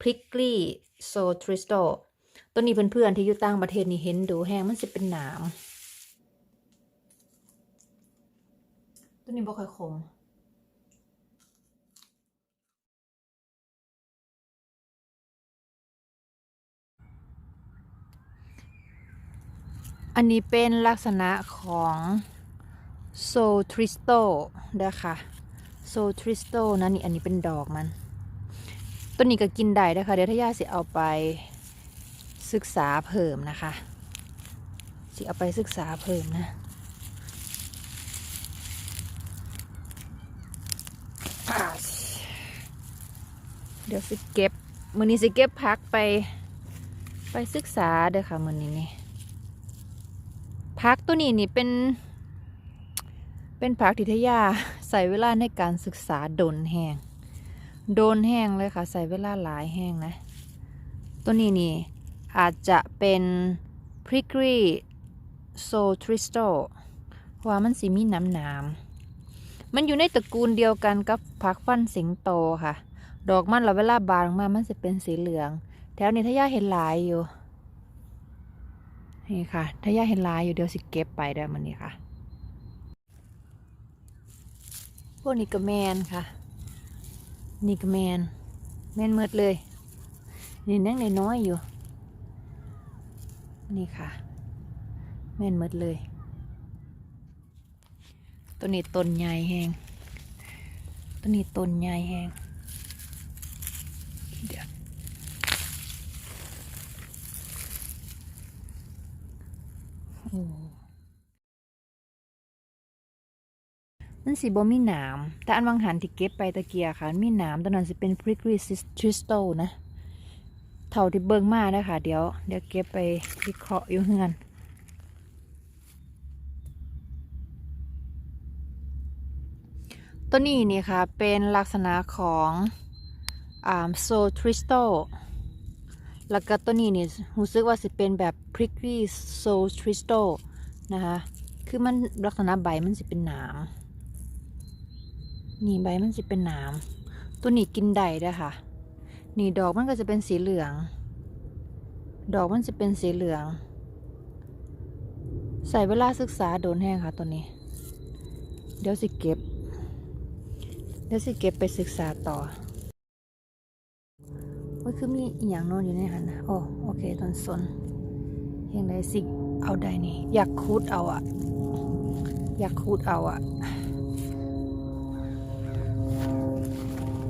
พริกลี่โซทริสโตตัวนี้เพื่อนๆที่อยู่ต่างประเทศนี่เห็นดูแห้งมันสิเป็นหนาม ตัวนี้บ่ค่อยคมอันนี้เป็นลักษณะของโซทริสโตนะคะโซทริสโตนะนี่อันนี้เป็นดอกมัน ตัวนี้ก็กินได้นะคะเดี๋ยวทายาสิเอาไปศึกษาเพิ่มนะคะ สิเอาไปศึกษาเพิ่มนะเดี๋ยวสิเก็บมือนี้สิเก็บพักไป ไปศึกษาเด้อค่ะมือนี้นี่พักตัวนี้นี่เป็น เป็นพักทิทยาใส่เวลาในการศึกษาโดนแห้ง โดนแห้งเลยค่ะ ใส่เวลาหลายแห้งนะ ตัวนี้นี่ อาจจะเป็น prickly so tristo เพราะว่ามันสีมีน้ำหนามมันอยู่ในตระกูลเดียวกันกับผักฟันสิงโตค่ะ ดอกมันเราเวลาบานออกมามันจะเป็นสีเหลือง แถวนี้ทายาเห็นหลายอยู่ นี่ค่ะ ถ้าย่าเห็นลายอยู่เดี๋ยวสิเก็บไปเดี๋ยวมันนี่ค่ะ พวกนี้ก็แมนค่ะ นี่ก็แมนแมนเมดเลย นี่นั่งในน้อยอยู่ นี่ค่ะ แมนเมดเลย ตัวนี้ต้นใหญ่แหงตัวนี้ต้นใหญ่แหงเดี๋ยวโอ้ มันสีบ่มีหนามแต่อันวังหันที่เก็บไปตะเกียค่ะ มีหนามตอนนั้นสิเป็น prickly crystal นะ เท่าที่เบิ่งมานะคะเดี๋ยวเดี๋ยวเก็บไปวิเคราะห์อยู่เฮือนตัวนี้นี่ค่ะ เป็นลักษณะของอ่าโซทริสโตแล้วก็ตัวนี้นี่รู้สึกว่าสิเป็นแบบ prickly so tristo นะคะ คือมันลักษณะใบมันสิเป็นหนาม นี่ใบมันสิเป็นหนามตัวนี้กินได้ด้อค่ะ นี่ดอกมันก็จะเป็นสีเหลือง ดอกมันจะเป็นสีเหลือง ใส่เวลาศึกษาโดนแห้งค่ะตัวนี้ เดี๋ยวสิเก็บ เดี๋ยวสิเก็บไปศึกษาต่อว่าคือมีอย่างน้นอยู่ในหันนะโอ้โอเคตอนสนยังไงสิเอาได้นี่ อยากคูดเอาอะอยากคูดเอาอะ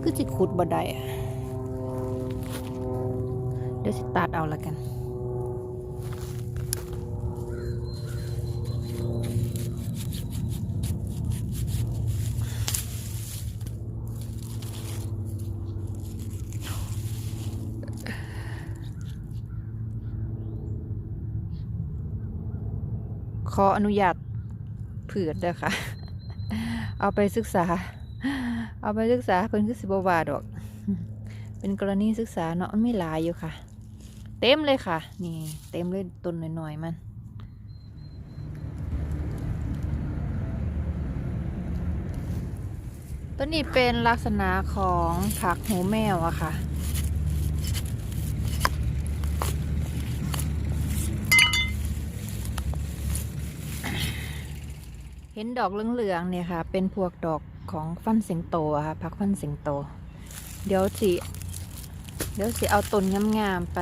คือจิคูดบ่ได้อะเดี๋ยวสิตัดเอาละกันขออนุญาตเผื่อดเด้อค่ะ เอาไปศึกษา เอาไปศึกษาเพิ่นคือสิบวาดอก เป็นกรณีศึกษาเนาะมันไม่หลายอยู่ค่ะ เต็มเลยค่ะ นี่เต็มเลยต้นหน่อยๆมันต้นนี้เป็นลักษณะของผักหูแมวอะค่ะ เห็นดอกเหลืองๆเนี่ยค่ะ เป็นพวกดอก ของฟันสิงโตค่ะพักฟันสิงโต เดี๋ยวสิเดี๋ยวสิเอาต้นงามๆไป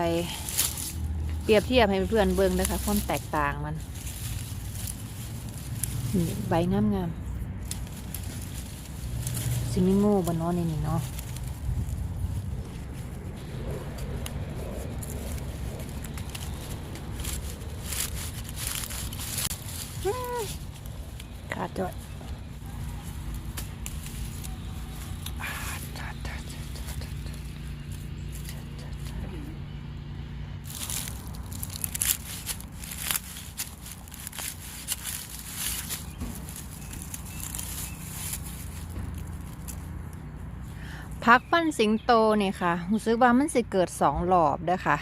เปรียบเทียบให้เพื่อนๆเบิ้งนะคะความแตกต่างมันใบงามๆสิมีงูบนน้อนนี่เนาะ พักปั้นสิงโตเนี่ยค่ะรู้สึกว่ามันสิเกิดสองรอบเด้อค่ะ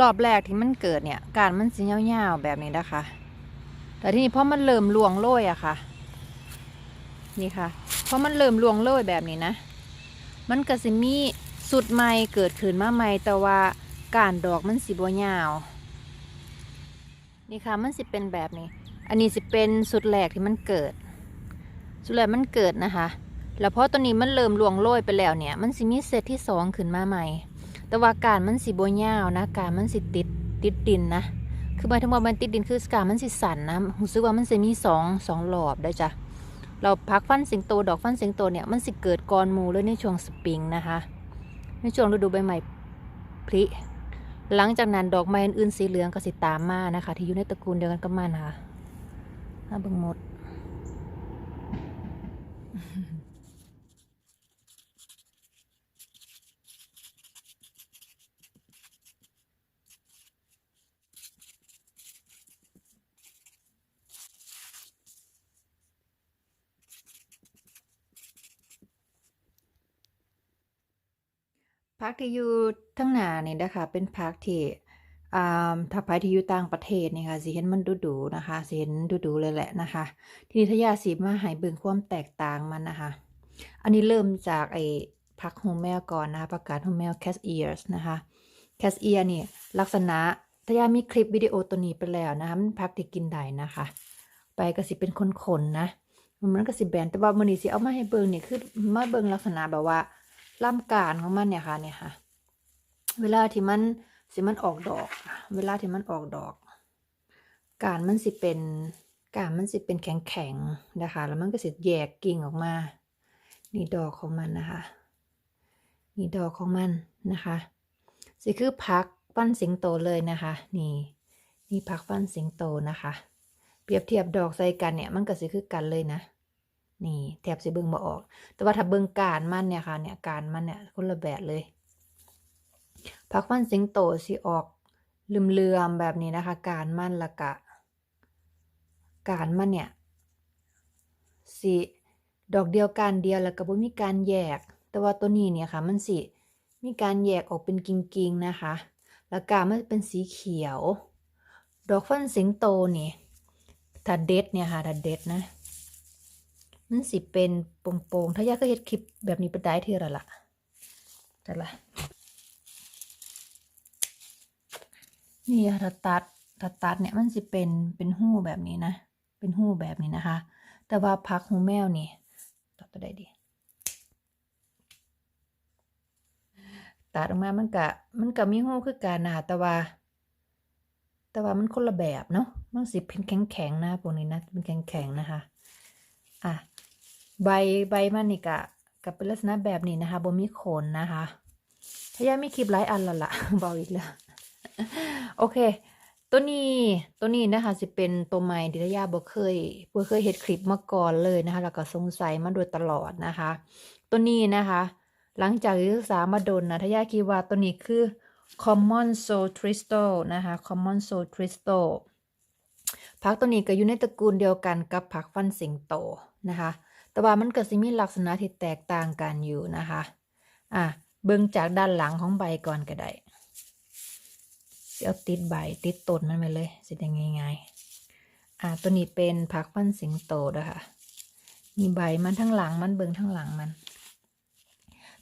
รอบแรกที่มันเกิดเนี่ย การมันสิยาวๆแบบนี้นะคะ แต่ที่นี้พอมันเริ่มลวงโรยอะค่ะ นี่ค่ะพอมันเริ่มลวงโรยแบบนี้นะ มันก็สิมีสุดใหม่เกิดขึ้นมาใหม่แต่ว่าการดอกมันสิบ่ยาว นี่ค่ะมันสิเป็นแบบนี้ อันนี้สิเป็นสุดแรกที่มันเกิด สุดแรกมันเกิดนะคะ แล้วพอตัวนี้มันเริ่มลวงโรยไปแล้วเนี่ย มันสิมีเซตที่สองขึ้นมาใหม่ แต่ว่าการมันสิบ่ยาวนะ การมันสิติดติดดินนะ คือหมายถึงว่ามันติดดินคือการมันสิสันนะรู้สึกว่ามันสิมีสองสองหลอบได้จ้ะ เราพักฟันสิงโตดอกฟันสิงโตเนี่ยมันสิเกิดกอนมูเลยในช่วงสปริงนะคะ ในช่วงฤดูใบไม้ผลิ หลังจากนั้นดอกไม้อื่นๆสีเหลืองก็สิตามมานะคะ ที่อยู่ในตระกูลเดียวกันกับมันนะคะน่าเบิ่งหมด พักที่อยู่ทั้งหน้านี่นะคะ เป็นพักที่อ่าถ้าไปที่อยู่ต่างประเทศนี่ค่ะสิเห็นมันดูๆนะคะสิเห็นดูๆเลยแหละนะคะ ทีนี้ทายาสีมาให้เบิ่งความแตกต่างมันนะคะ อันนี้เริ่มจากไอ้พักหูแมวก่อนนะคะประกาศหูแมว cat ears นะคะ cat ear นี่ลักษณะทายามีคลิปวิดีโอตัวนี้ไปแล้วนะคะมันพักที่กินได้นะคะ ไปก็สิเป็นคนๆนะมันก็สิแบนแต่ว่ามื้อนี้สิเอามาให้เบิ่งนี่คือมาเบิ่งลักษณะแบบว่า ล่ำการของมันเนี่ยค่ะเนี่ยค่ะ เวลาที่มันสิมันออกดอก เวลาที่มันออกดอก การมันสิเป็นการมันสิเป็นแข็งแข็งๆนะคะ แล้วมันก็สิแยกกิ่งออกมา นี่ดอกของมันนะคะ นี่ดอกของมันนะคะ สิคือพักฟันสิงโตเลยนะคะ นี่ นี่พักฟันสิงโตนะคะ เปรียบเทียบดอกใส่กันเนี่ย มันก็สิคือกันเลยนะ นี่แทบสิเบิ่งบ่ออก แต่ว่าถ้าเบิ่งการมันเนี่ยค่ะ เนี่ยการมันเนี่ยคนละแบบเลยพักมันสิงโตสิออกเลื่อมๆแบบนี้นะคะ การมันละกะ การมันเนี่ยสิดอกเดียวการเดียวแล้วก็บ่มีการแยก แต่ว่าตัวนี้เนี่ยค่ะ มันสิมีการแยกออกเป็นกิ่งๆนะคะ แล้วกามันเป็นสีเขียว ดอกฟันสิงโตนี่ถ้าเด็ดเนี่ยค่ะถ้าเด็ดนะ มันสิเป็นโป่งๆ ถ้ายากก็เฮ็ดคลิปแบบนี้ไปได้เท่าละล่ะจัดละนี่ถ้าตัดถ้าตัดเนี่ยมันสิเป็นเป็นหู้แบบนี้นะ เป็นหู้แบบนี้นะคะ แต่ว่าพักหูแมวนี่ตัดตัวใดดี ตัดออกมามันกะมันกะมีหู้คือกันนะคะแต่ว่า แต่ว่ามันคนละแบบเนาะ มันสิเป็นแข็งๆนะพวกนี้นะเป็นแข็งๆนะคะ อะ ใบใบมันนี่กะกับเป็นลักษณะแบบนี้นะคะบ่มีขนนะคะถ้ายามีคลิปหลายอันละละเบาอีกแล้วโอเค ตัวนี้ตัวนี้นะคะสิเป็นตัวใหม่ที่ทายาบ่เคยบ่เคยเฮ็ดคลิปมาก่อนเลยนะคะ แล้วก็สงสัยมาโดยตลอดนะคะ ตัวนี้นะคะ หลังจากศึกษามาโดนนะทายาคิดว่าตัวนี้คือ common soul crystal นะคะ common soul crystal ผักตัวนี้ก็อยู่ในตระกูลเดียวกันกับผักฟันสิงโตนะคะ แต่ว่ามันก็สิมีลักษณะที่แตกต่างกันอยู่นะคะ อะเบิ่งจากด้านหลังของใบก่อนก็ได้สิเอาติดใบติดต้นมันไปเลยสิได้ง่ายๆอะตัวนี้เป็นผักฟันสิงโตนะคะมีใบมันทั้งหลังมันเบิ่งทั้งหลังมัน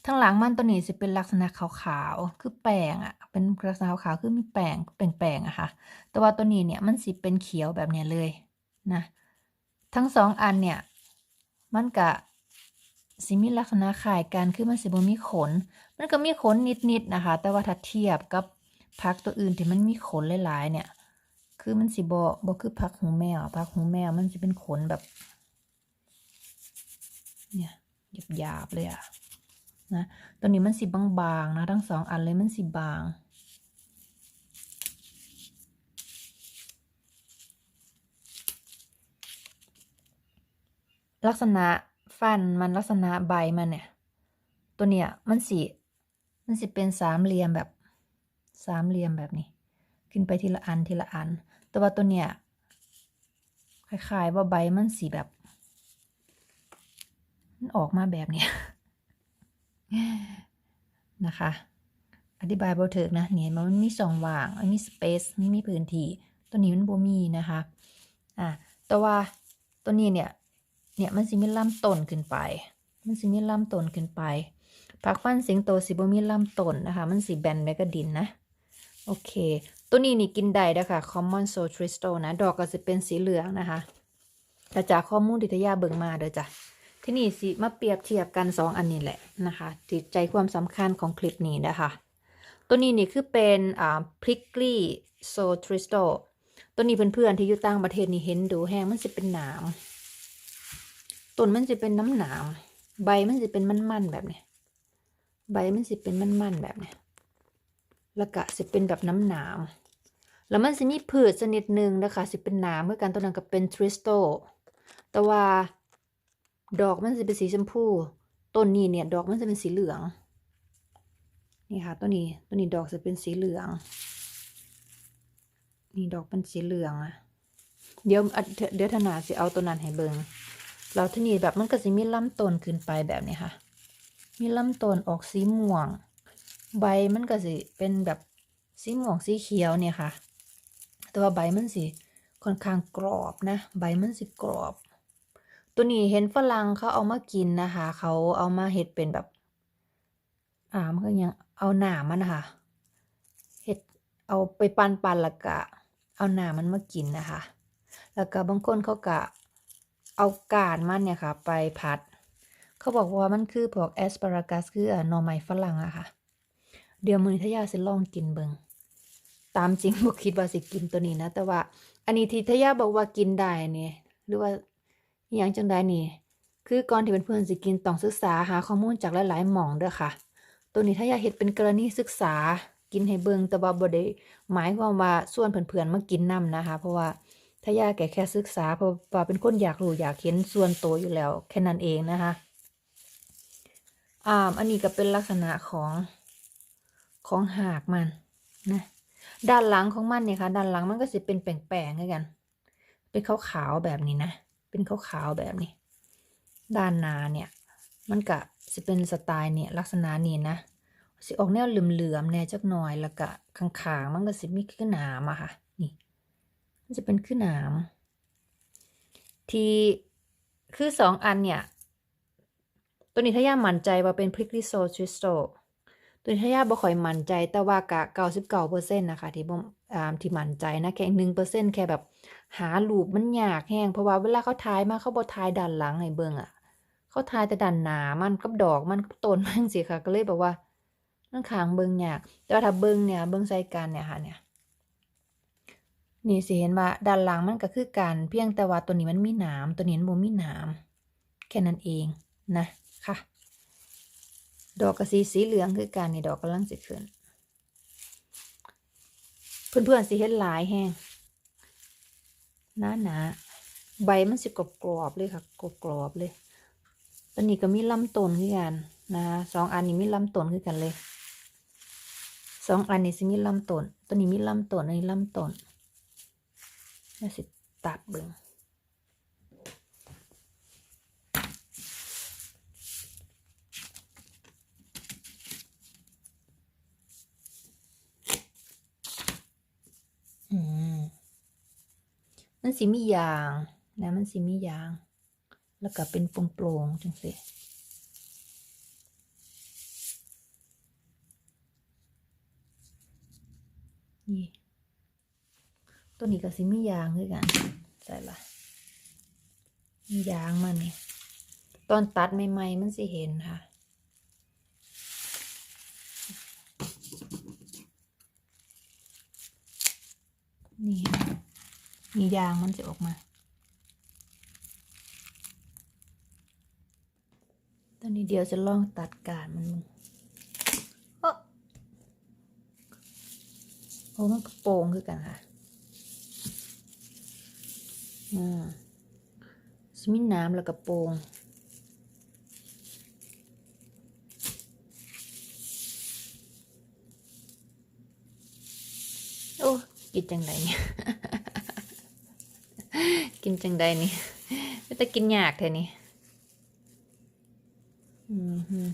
ทั้งหลังมันตัวนี้สิเป็นลักษณะขาวๆ คือแป้งอะเป็นลักษณะขาวๆ คือมีแป้งแป้งๆอะค่ะ แต่ว่าตัวนี้เนี่ยมันสิเป็นเขียวแบบเนี้ยเลยนะ ทั้งสองอันเนี่ย มันกะสิมีลักษณะคล้ายกันคือมันสิบ่มีขน มันก็มีขนนิดๆนะคะ แต่ว่าถ้าเทียบกับผักตัวอื่นที่มันมีขนหลายๆเนี่ย คือมันสิบ่บ่คือผักหูแมวผักหูแมวมันสิเป็นขนแบบ เนี่ยหยาบๆเลยอะนะตัวนี้มันสิบางๆนะทั้งสองอันเลยมันสิบาง ลักษณะฟันมันลักษณะใบมันเนี่ย ตัวเนี้ยมันสิมันสิเป็นสามเหลี่ยมแบบสามเหลี่ยมแบบนี้ ขึ้นไปทีละอันทีละอัน แต่ว่าตัวเนี้ยคล้ายๆว่าใบมันสีแบบ มันออกมาแบบเนี้ยนะคะ อธิบายบ่ถึกนะเนี่ยมันมีสองว่างมันมีสเปซมันมีพื้นที่ตัวนี้มันบ่มีนะคะอะแต่ว่าตัวนี้เนี่ย เนี่ยมันสิมีลำต้นขึ้นไป มันสิมีลำต้นขึ้นไปผักฟันสิงโตสิบ่มีลำต้นนะคะ มันสีแบนไปก็ดินนะ โอเค ตัวนี้นี่กินได้นะคะ common s o t r i s t o นะ ดอกก็จะเป็นสีเหลืองนะคะแต่จากข้อมูลที่ทยาเบิ่งมาเด้อจ้ะ ที่นี่สิมาเปรียบเทียบกันสองอันนี้แหละนะคะจิตใจความสำคัญของคลิปนี้นะคะ ตัวนี้นี่คือเป็นอ่า prickly s o t r i s t o ตัวนี้เพื่อนๆที่อยู่ต่างประเทศนี่เห็นดูแห้งมันจะเป็นหนาม ต้นมันจะเป็นน้ำหนามใบมันจะเป็นมันๆแบบนี้ใบมันจะเป็นมันๆแบบนี้แล้วก็สิเป็นแบบน้ำหนามแล้วมันจะมีพืชชนิดหนึ่งนะคะสิเป็นหนามเมื่อกันตัวนั้นก็เป็นทริสโต แต่ว่าดอกมันจะเป็นสีชมพู ต้นนี้เนี่ยดอกมันจะเป็นสีเหลือง นี่ค่ะตัวนี้ตัวนี้ดอกจะเป็นสีเหลือง นี่ดอกเป็นสีเหลืองอะเดี๋ยวอะเดี๋ยวเดี๋ยวธนาสิเอาตัวนั้นให้เบิง แล้วที่นี่แบบมันก็จะมีลำต้นขึ้นไปแบบนี้ค่ะ มีลำต้นออกสีม่วง ใบมันก็สิเป็นแบบสีม่วงสีเขียวเนี่ยค่ะ แต่ว่าใบมันสิค่อนข้างกรอบนะ ใบมันสิกรอบ ตัวนี้เห็นฝรั่งเขาเอามากินนะคะ เขาเอามาเฮ็ดเป็นแบบ อ่ามันก็ยังเอาหนามันนะคะเฮ็ดเอาไปปั่นปันแล้วก็เอาหนามันมากินนะคะ แล้วก็บางคนเขาก็ เอากาดมันเนี่ยค่ะ ไปผัด เขาบอกว่ามันคือพวกแอสปารากัสคืออะหน่อไม้ฝรั่งอะค่ะ เดี๋ยวมือทยาสิลองกินเบิงตามจริงบ่คิดว่าสิกินตัวนี้นะ แต่ว่า อันนี้ที่ทยาบอกว่ากินได้เนี่ยหรือว่าอหยังจังใดนี่ คือก่อนที่เเพื่อนสิกินต้องศึกษาหาข้อมูลจากหลายๆหม่องเด้อค่ะ ตัวนี้ถ้าอยาเฮ็ดเป็นกรณีศึกษากินให้เบิงแต่ว่าบ่ได้หมายความว่าส่วนเพื่อนๆมากินนํนะคะ เพราะว่า ถ้ายาแก่แค่ศึกษาเพราะว่าเป็นคนอยากรู้อยากเห็นส่วนตัวอยู่แล้ว แค่นั้นเองนะคะอ่าอันนี้ก็เป็นลักษณะของของหากมันนะด้านหลังของมันเนี่ยค่ะด้านหลังมันก็จะเป็นแป่งๆกัน เป็นขาวๆแบบนี้นะ เป็นขาวๆแบบนี้ ด้านหน้าเนี่ย มันก็จะเป็นสไตล์เนี่ยลักษณะนี้นะสิออกแนวเหลื่อมๆแน่จักหน่อยแล้วก็ข้างๆมันก็สิมีขึ้นหนามอะค่ะ มันจะเป็นขึ้นหนาม ที่คือสองอันเนี่ย ตัวนี้ถ้าย่ามั่นใจว่าเป็น prickly s o t r i s t o ตัวนี้ถ้าย่าบ่ค่อยมั่นใจแต่ว่ากะ99%นต์นะคะที่บ่ที่มั่นใจนะแค่1%แค่แบบหารูปมันยากแฮงเพราะว่าเวลาเขาถ่ายมาเขาบ่ถ่ายด้านหลังให้เบิ่งอะเขาถ่ายแต่ด้านหนามันกับดอกมันกับต้นมันจังซี่ค่ะก็เลยแบบว่ามันข้างเบิ่งยากแต่ว่าถ้าเบิ่งเนี่ยเบิ่งใส่กันเนี่ยค่ะเนี่ย นี่สิเห็นว่าด้านหลังมันก็คือกันเพียงแต่ว่าตัวนี้มันมีหนามตัวนี้มันบ่มีหนามแค่นั้นเองนะค่ะ ดอกกระสีสีเหลืองคือการในดอกกำลังสิขึ้นเพื่อนๆสิเห็นหลายแห้งหนาหนาใบมันสิกรอบกรอบๆเลยค่ะกรอบกรอบๆเลยตัวนี้ก็มีลำต้นคือกันนะคะสองอันนี้มีลำต้นคือกันเลยสองอันนี้สิมีลำต้นตัวนี้มีลำต้นอันนี้ลำต้น น่าสิตัดเบิ่งอืมมันสิมียางนะมันสิมียาง แล้วก็เป็นโปร่งๆจังสินี่ ตัวนี้ก็สิมียางคือกันใส่ละมียางมันนี่ตอนตัดใหม่ๆมันสิเห็นค่ะนี่มียางมันจะออกมา ตอนนี้เดี๋ยวจะลองตัดกาดมันมึงโอ้โอ้มันกระโปรงคือกันค่ะ อ่าสมิน้ำแล้วกระโปรงโอ้กินจังไดเนี่ย กินจังไดนี่ไม่แต่กินยากเท่นี่อืม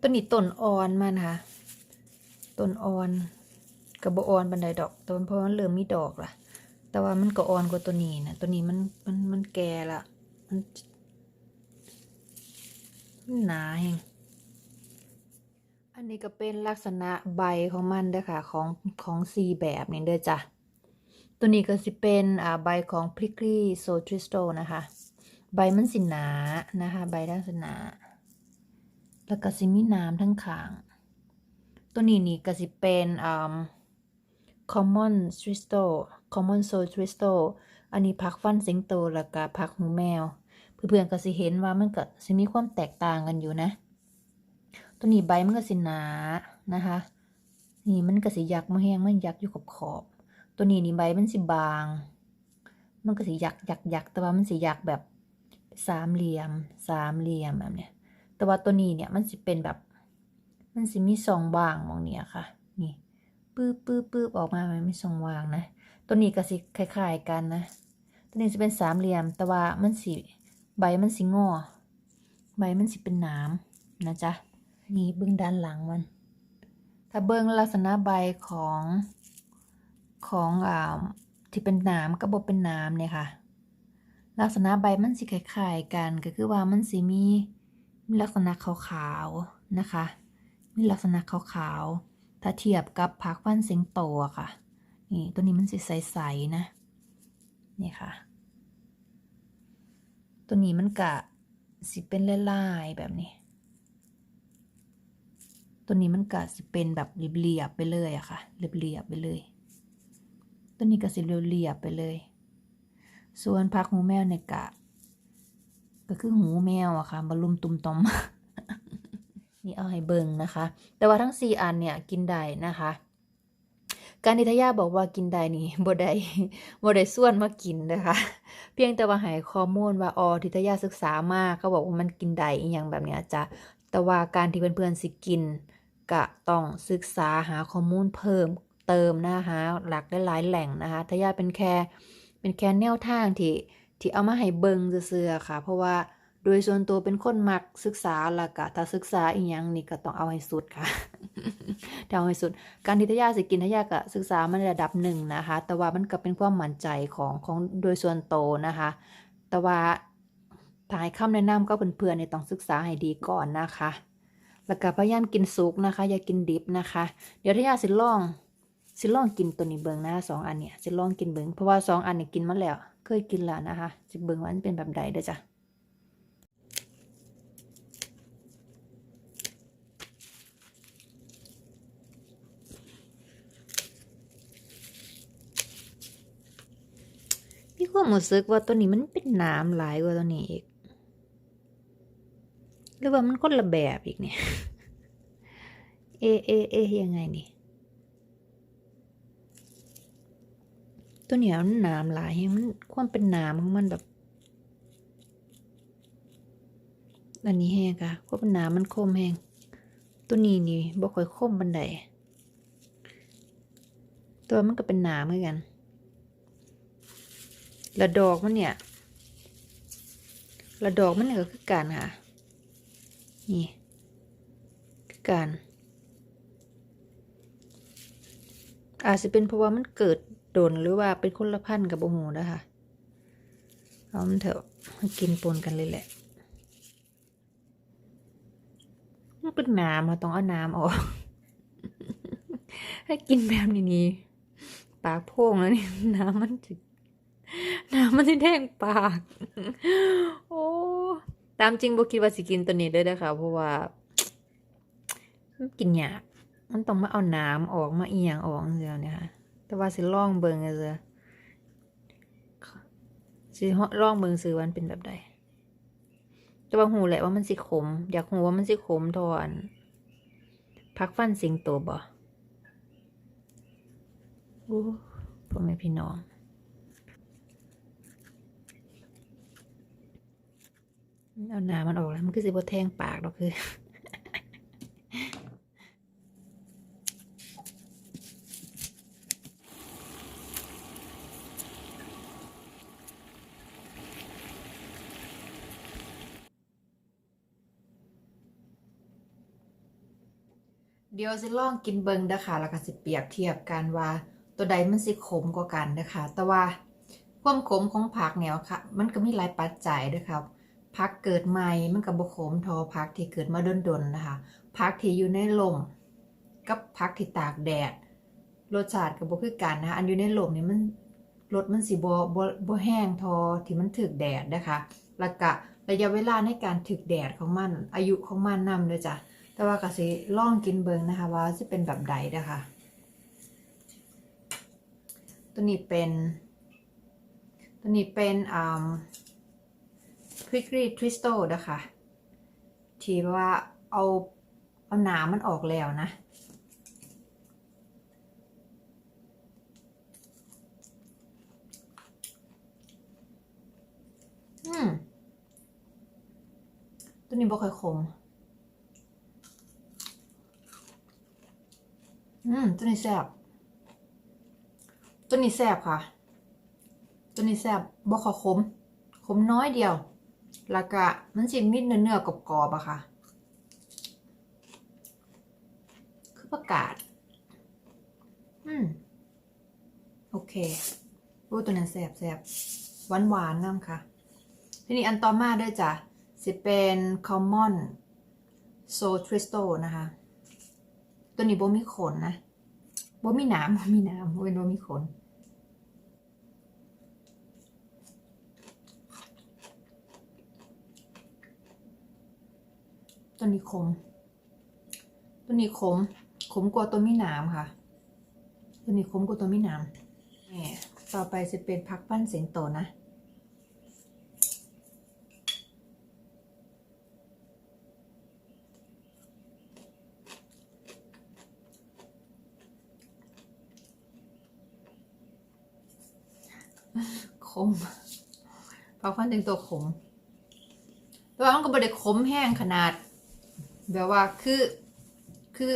ต้นนี้ต้นอ่อนมันค่ะต้นอ่อนกับบอ่อนบันไดดอกแต่ว่าเพราะมันเริ่มมีดอกละแต่ว่ามันก็อ่อนกว่าตัวนี้นะตัวนี้มันมันมันแก่ละมันหนาแฮงอันนี้ก็เป็นลักษณะใบของมันเด้อค่ะของของซีแบบนี่เด้อจ้ะตัวนี้ก็สิเป็นอ่าใบของ prickly s o t r i s t o นะคะ ใบมันสินหนานะคะ ใบด้านสิหนา แล้วก็สิมีน้ำทั้งขาง ตัวนี้นี่ก็สิเป็นอ่า common t r i s t o common s o t r i s t o อันนี้พักฟันสิงโตแล้วก็พักหูแมว เพื่อนๆก็สิเห็นว่ามันก็สิมีความแตกต่างกันอยู่นะ ตัวนี้ใบมันก็สิหนานะคะ นี่มันก็สิยักมาแห้งมันยักอยู่กับขอบ ตัวนี้นี่ใบมันสิบาง มันก็สิยักยักยักแต่ว่ามันสิยักแบบสามเหลี่ยม สามเหลี่ยมแบบเนี้ย แต่ว่าตัวนี้เนี่ยมันสิเป็นแบบ มันสิมีสองว่างมองเนี่ยค่ะ นี่ปื้อปื้อปื้อออกมามันมีสองว่างนะ ตัวนี้ก็สิคล้ายๆกันนะ ตัวนี้จะเป็นสามเหลี่ยม แต่ว่ามันสิใบมันสิงอ ใบมันสิเป็นหน้ำนะจ๊ะ นี่เบื้องด้านหลังมัน ถ้าเบื้องลักษณะใบของของอ่าที่เป็นหน้ำกับบเป็นหน้ำเนี่ยค่ะ ลักษณะใบมันสิคล้ายๆกันก็คือว่ามันสิมี มีลักษณะขาวๆนะคะ มีลักษณะขาวๆถ้าเทียบกับพักฟันสิงโตอะค่ะ นี่ตัวนี้มันสิใสๆนะ นี่ค่ะ ตัวนี้มันกะสิเป็นลายๆแบบนี้ ตัวนี้มันกะสิเป็นแบบเรียบๆไปเลยอะค่ะ เรียบๆไปเลย ตัวนี้ก็สิเรียบๆไปเลย ส่วนพักหูแมวเนี่ยกะ ก็คือหูแมวอะค่ะบรลุมตุมตอมนี่เอาให้เบิ่งนะคะ แต่ว่าทั้งสี่อันเนี่ยกินได้นะคะ การนิทยาบอกว่ากินได้นี่บ่ได้บ่ได้ส่วนมากินนะคะ เพียงแต่ว่าให้ข้อมูลว่าอ๋อทิทยาศึกษามากเขาบอกว่ามันกินได้อีหยังแบบเนี้ยจ้ะแต่ว่าการที่เพื่อนๆสิกินก็ต้องศึกษาหาข้อมูลเพิ่มเติมนะคะหลักได้หลายแหล่งนะคะทยาเป็นแค่เป็นแค่แนวทางที่ ที่เอามาให้เบิ่งซื่อค่ะ เพราะว่าโดยส่วนตัวเป็นคนมักศึกษาล้วก็ถ้าศึกษาอีหยังนี่ก็ต้องเอาให้สุดค่ะเอาให้สุด การที่ทยาสิกินทยาก็ศึกษามาในระดับหนึ่งนะคะ แต่ว่ามันก็เป็นความมั่นใจของของโดยส่วนโตวนะคะ แต่ว่าทายคำแนะนำก็เพื่อนๆเนี่ยต้องศึกษาให้ดีก่อนนะคะ แล้วก็พยายามกินสุกนะคะ อย่ากินดิบนะคะ เดี๋ยวทยาสิลอง สิลองกินตัวนี้เบิงนะสองอันเนี่ยสิลองกินเบิงเพราะว่าสองอันเนี่ยกินมาแล้วเคยกินแล้วนะคะสิบเบิงว่ามันเป็นแบบใดเด้อจ้ะมีความรู้สึกว่าตัวนี้มันเป็นน้ำหลายกว่าตัวนี้อีกหรือว่ามันคนละแบบอีกเนี่ย เอ เอ เอ ยังไงนี่ ตัวเนี้ยมันหน้ำหลายแฮงมันความเป็นหน้ำของมันแบบอันนี้แห้งค่ะความเป็นหน้ำมันคมแห้งตัวนี้นี่บ่ค่อยคมบันไดตัวมันก็เป็นหน้ำเหมือนกันละดอกมันเนี่ยละดอกมันเนี่ยก็คือการค่ะ นี่คือการอาจจะเป็นเพราะว่ามันเกิด โดนหรือว่าเป็นคนละพันธ์กับโอหูนะคะเอามันเถอะมากินปนกันเลยแหละมันเป็นน้ำเราต้องเอาน้ำออก ให้กินแบบนี้นี่ปากโพ่งแล้วนี่น้ำมันจะน้ำมันจะแดงปาก โอ้ตามจริงโบคิดว่าสิกินตัวนี้เลยนะคะเพราะว่ากินยากมันต้องมาเอาน้ำออกมาเอียงออกเสียเนี่ยค่ะ แต่ว่าสิลองเบิงเสียสิลองเบิงซื้อวันเป็นแบบใดแต่ว่าหูแหละว่ามันสิขม อยากหูว่ามันสิขมทอนพักฟันสิงโตบ่โอ้พ่อแม่พี่น้องเอาหนามันออกแล้วมันคือสิบแทงปากหรอกคือ เดี๋ยวสิลองกินเบิงเด้อค่ะแล้วก็สิเปรียบเทียบกันว่า ตัวใดมันสิขมกว่ากันเด้อค่ะแต่ว่าความขมของผักเนี่ยค่ะ มันก็มีหลายปัจจัยด้อครับผักเกิดใหม่มันก็บ่ขมทอผักที่เกิดมาดนๆนะคะผักที่อยู่ในลมกับผักที่ตากแดดรสชาติก็บ่คือกันนะคะอันอยู่ในลมนี่มันรสมันสิบ่บ่บ่แห้งทอที่มันถึกแดดนะคะ แล้วก็ระยะเวลาในการถึกแดดของมันอายุของมันนำเด้อจ้ะ แต่ว่าก็สิล่องกินเบิงนะคะ ว่าจะเป็นแบบใดนะคะตัวนี้เป็นตัวนี้เป็นอ่า prickly twisto นะคะที่ว่าเอาเอาหนามมันออกแล้วนะอืมตัวนี้บ่ค่อยขม อืมตัวนี้แซ่บตัวนี้แซ่บค่ะ ตัวนี้แซ่บบ่ขอขมขมน้อยเดียวแล้วก็มันสิมีเนื้อเนื้อกรอบๆอะค่ะ คือประกาศ อืม โอเคโอ้ตัวนั้นแซบแซบหวานหวานน้ำค่ะ ทีนี้อันต่อมาด้วยจ้ะสิเป็น common so tristo นะคะ ตัวนี้บ่มีขนนะบ่มีหน้ำบ่มีหน้ำบ่เป็นบ่มีขนตัวนี้ขม ตัวนี้ขม ขมกว่าตัวมีหนามค่ะ ตัวนี้ขมกว่าตัวมีหนามแหมต่อไปจะเป็นพักปั้นเสียงโตนะ ขม พักปั้นเสียงโตขม แต่ว่ามันก็บ่ได้ขมแห้งขนาด แบบว่าคือคือ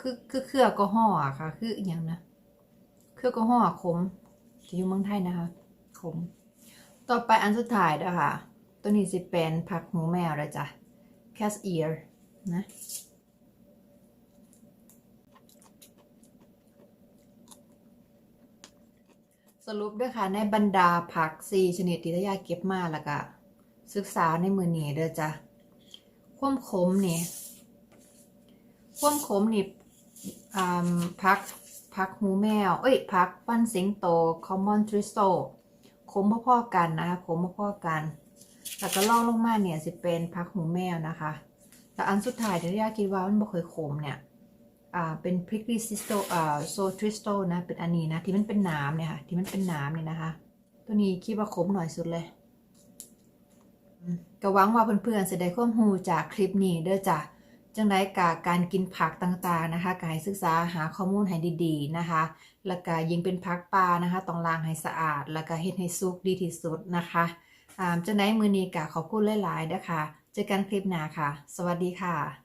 คือคือเครือแอลกอฮออะค่ะ คืออย่างนะเครือกอฮอล์อขมที่อยู่เมืองไทยนะคะ ขม ต่อไปอันสุดท้ายนะคะตัวนี้สิเป็นผักหูแมวเลยจ้ะ cat ear นะ สรุปด้วยค่ะในบรรดาผักสี่ชนิดที่ทายาเก็บมาแล้วก็ศึกษาในมือนี้เด้อจ้ะควมขมนี่ควมขมนี่อ่าพักพักหูแมว เอ้ยพักปั้นสิงโต common tristo ขมพ่อๆกันนะคะขมพ่อๆกัน แล้วก็ล่องลงมาเนี่ยสิเป็นพักหูแมวนะคะ แต่อันสุดท้ายที่ยาคิดว่ามันบ่เคยขมเนี่ย เป็น prickly tristo อ่า so tristo นะ เป็นอันนี้นะ ที่มันเป็นน้ำเนี่ยค่ะ ที่มันเป็นน้ำเนี่ยนะคะ ตัวนี้คิดว่าขมหน่อยสุดเลยก็หวังว่าเพื่อนๆจะได้ข้อมูลจากคลิปนี้เด้อจ้ะจังไดกาการกินผักต่างๆนะคะก็ให้ศึกษาหาข้อมูลให้ดีๆนะคะ แล้วก็ยิงเป็นผักปลานะคะ ต้องล้างให้สะอาด แล้วก็เฮ็ดให้สุกดีที่สุดนะคะอ่าจังไดมื้อนี้ก็ขอบคุณหลายๆเด้อค่ะเจอกันคลิปหน้าค่ะ สวัสดีค่ะ